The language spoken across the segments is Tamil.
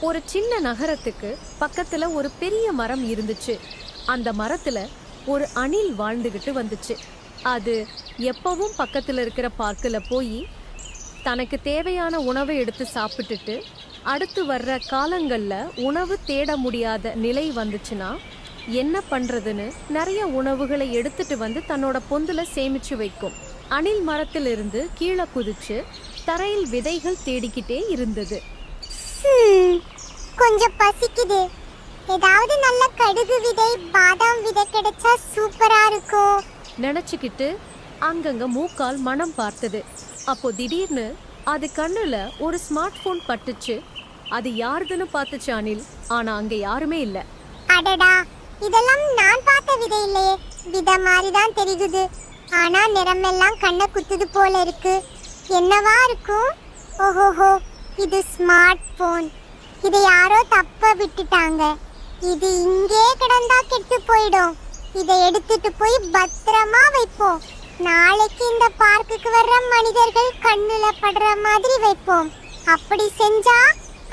ஒரு சின்ன நகரத்துக்கு பக்கத்துல ஒரு பெரிய மரம் இருந்துச்சு. அந்த மரத்துல ஒரு அணில் வாழ்ந்துகிட்டு வந்துச்சு. அது எப்பவும் பக்கத்துல இருக்கிற பார்க்கில் போய் தனக்கு தேவையான உணவை எடுத்து சாப்பிட்டுட்டு அடுத்து வர்ற காலங்களில் உணவு தேட முடியாத நிலை வந்துச்சுன்னா என்ன பண்ணுறதுன்னு நிறைய உணவுகளை எடுத்துட்டு வந்து தன்னோட பொந்துல சேமிச்சு வைக்கும். அணில் மரத்திலிருந்து கீழே குதிச்சு தரையில் விதைகள் தேடிக்கிட்டே இருந்தது. கொஞ்சம் பசிக்குது. ஏதாவது நல்ல கடுகு விதை பாதாம் விதை கிடைச்சா சூப்பரா இருக்கும். நினைச்சுக்கிட்டு அங்கங்க மூக்கால் மனம் பார்த்தது. அப்போ திடீர்னு அது கண்ணுல ஒரு ஸ்மார்ட் போன் பட்டுச்சு. அது யாருதுன்னு பார்த்துச்சு அனில். ஆனா அங்க யாருமே இல்ல. அடடா இதெல்லாம் நான் பார்த்த விதை இல்லையே. விதை மாதிரி தான் தெரியுது. ஆனா நிறமெல்லாம் கண்ணை குத்துது போல இருக்கு. என்னவா இருக்கும்? ஓஹோஹோ இது ஸ்மார்ட் போன் இதை யாரோ தப்ப விட்டுட்டாங்க. இது இங்கே கிடந்தா கெட்டு போயிடும். இதை எடுத்துட்டு போய் பத்திரமா வைப்போம். நாளைக்கு இந்த பார்க்குக்கு வர்ற மனிதர்கள் கண்ணுல படுற மாதிரி வைப்போம். அப்படி செஞ்சா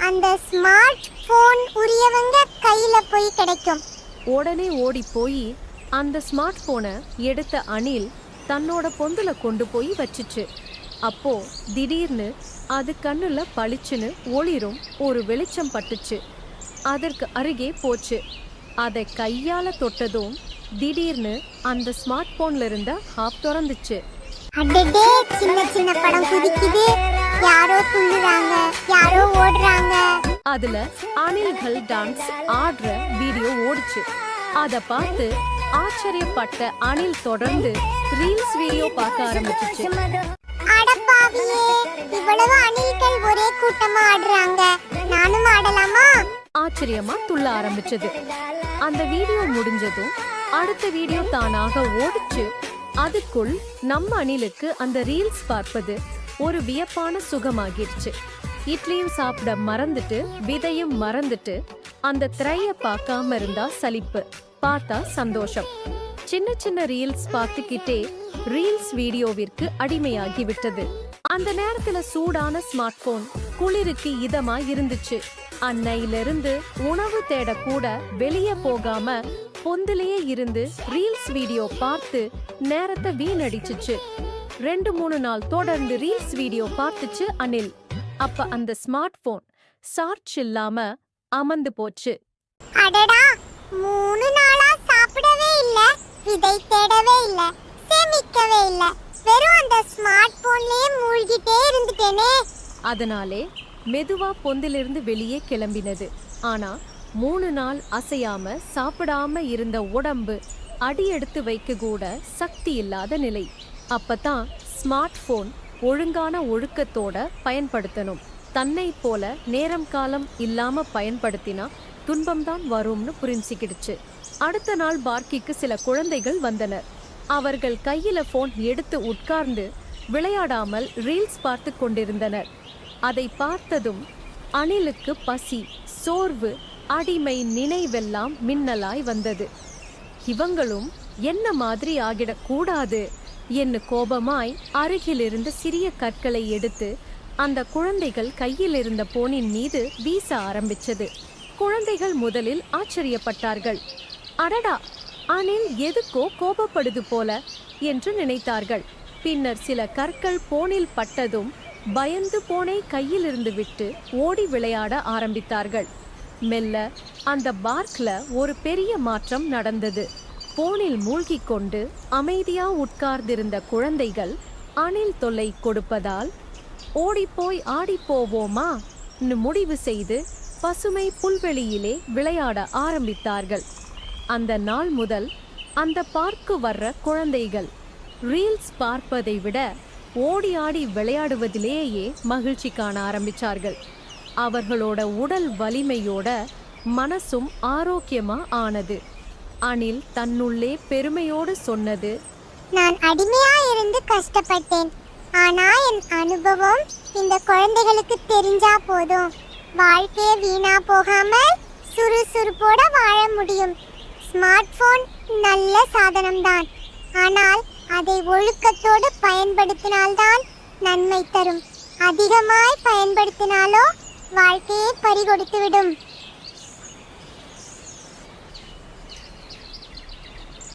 அந்த ஸ்மார்ட் போன் உரியவங்க கையில போய் கிடைக்கும். உடனே ஓடி போய் அந்த ஸ்மார்ட் போனை எடுத்த அணில் தன்னோட பொந்துல கொண்டு போய் வச்சுச்சு. அப்போ திடீர்னு அது கண்ணுல பளிச்சுன்னு ஒளிரும் ஒரு வெளிச்சம் பட்டுச்சு. அதற்கு அருகே போச்சு. அதை கையால தொட்டதும் திடீர்னு அந்த ஸ்மார்ட் போன்ல இருந்த ஆப் திறந்துச்சு. அடடே சின்ன சின்ன படம் குதிக்குது. யாரோ துள்ளுறாங்க யாரோ ஓடுறாங்க. அதுல அணில்கள் டான்ஸ் ஆடுற வீடியோ ஓடுச்சு. அத பார்த்து ஆச்சரியப்பட்ட அணில் தொடர்ந்து ரீல்ஸ் வீடியோ பார்க்க ஆரம்பிச்சுச்சு. இவ்வளவு அணில்கள் ஒரே கூட்டமா ஆடுறாங்க. நானும் ஆடலாமா? ஆச்சரியமா துள்ள ஆரம்பிச்சது. அந்த வீடியோ முடிஞ்சதும் அடுத்த வீடியோ தானாக ஓடிச்சு அதுக்குள் நம்ம அணிலுக்கு அந்த ரீல்ஸ் பார்ப்பது ஒரு வியப்பான சுகமாகிடுச்சு. இட்லியும் சாப்பிட மறந்துட்டு விதையும் மறந்துட்டு அந்த திரைய பார்க்காம இருந்தா சலிப்பு பார்த்தா சந்தோஷம். சின்ன சின்ன ரீல்ஸ் பார்த்துக்கிட்டே ரீல்ஸ் வீடியோவிற்கு அடிமையாகி விட்டது அந்த நேரத்துல சூடான ஸ்மார்ட் போன் குளிருக்கு இதமா இருந்துச்சு. அன்னையிலிருந்து உணவு தேட கூட வெளியே போகாம பொந்திலேயே இருந்து ரீல்ஸ் வீடியோ பார்த்து நேரத்தை வீணடிச்சுச்சு. ரெண்டு மூணு நாள் தொடர்ந்து ரீல்ஸ் வீடியோ பார்த்துச்சு அனில். அப்ப அந்த ஸ்மார்ட் போன் சார்ஜ் இல்லாம அமர்ந்து போச்சு. அடடா! மூணு நாளா சாப்பிடவே இல்ல. விதை தேடவே இல்ல. சேமிக்கவே இல்லை. வெறும் அந்த ஸ்மார்ட் போன்லயே மூழ்கிட்டே இருந்துட்டேனே. அதனாலே மெதுவா பொந்திலிருந்து வெளியே கிளம்பினது. ஆனா மூணு நாள் அசையாம சாப்பிடாம இருந்த உடம்பு அடி எடுத்து வைக்க கூட சக்தி இல்லாத நிலை. அப்பதான் ஸ்மார்ட் போன் ஒழுங்கான ஒழுக்கத்தோட பயன்படுத்தணும். தன்னை போல நேரம் காலம் இல்லாம பயன்படுத்தினா துன்பம்தான் வரும்னு புரிஞ்சுக்கிடுச்சு. அடுத்த நாள் பார்க்கிக்கு சில குழந்தைகள் வந்தனர். அவர்கள் கையில போன் எடுத்து உட்கார்ந்து விளையாடாமல் ரீல்ஸ் பார்த்து கொண்டிருந்தனர். அதை பார்த்ததும் அணிலுக்கு பசி சோர்வு அடிமை நினைவெல்லாம் மின்னலாய் வந்தது. இவங்களும் என்ன மாதிரி ஆகிடக்கூடாது என்று கோபமாய் அருகிலிருந்து சிறிய கற்களை எடுத்து அந்த குழந்தைகள் கையில் இருந்த போனின் மீது வீச ஆரம்பிச்சது. குழந்தைகள் முதலில் ஆச்சரியப்பட்டார்கள். அடடா! அணில் எதுக்கோ கோபப்படுது போல என்று நினைத்தார்கள். பின்னர் சில கற்கள் போனில் பட்டதும் பயந்து போனை கையிலிருந்து விட்டு ஓடி விளையாட ஆரம்பித்தார்கள். மெல்ல அந்த பார்க்ல ஒரு பெரிய மாற்றம் நடந்தது. போனில் மூழ்கி கொண்டு அமைதியா உட்கார்ந்திருந்த குழந்தைகள் அணில் தொல்லை கொடுப்பதால் ஓடிப்போய் ஆடிப்போவோமா? முடிவு செய்து பசுமை புல்வெளியிலே விளையாட ஆரம்பித்தார்கள். அந்த நாள் முதல் அந்த பார்க்கு வர்ற குழந்தைகள் ரீல்ஸ் பார்ப்பதை விட ஓடி ஆடி விளையாடுவதிலேயே மகிழ்ச்சி காண ஆரம்பித்தார்கள் அவர்களோட உடல் வலிமையோட மனசும் ஆரோக்கியமா ஆனது. அனில் தன்னுள்ளே பெருமையோடு சொன்னது நான் அடிமையா இருந்து கஷ்டப்பட்டேன். ஆனா என் அனுபவம் இந்த குழந்தைகளுக்கு தெரிஞ்சா போதும். வாழ்க்கையை வீணா போகாம சுறுசுறுப்போட வாழ முடியும். ஸ்மார்ட் போன் நல்ல சாதனம்தான். ஆனால் அதை ஒழுக்கத்தோடு பயன்படுத்தினால்தான் நன்மை தரும். அதிகமாய் பயன்படுத்தினாலோ வாழ்க்கையை பறிகொடுத்துவிடும்.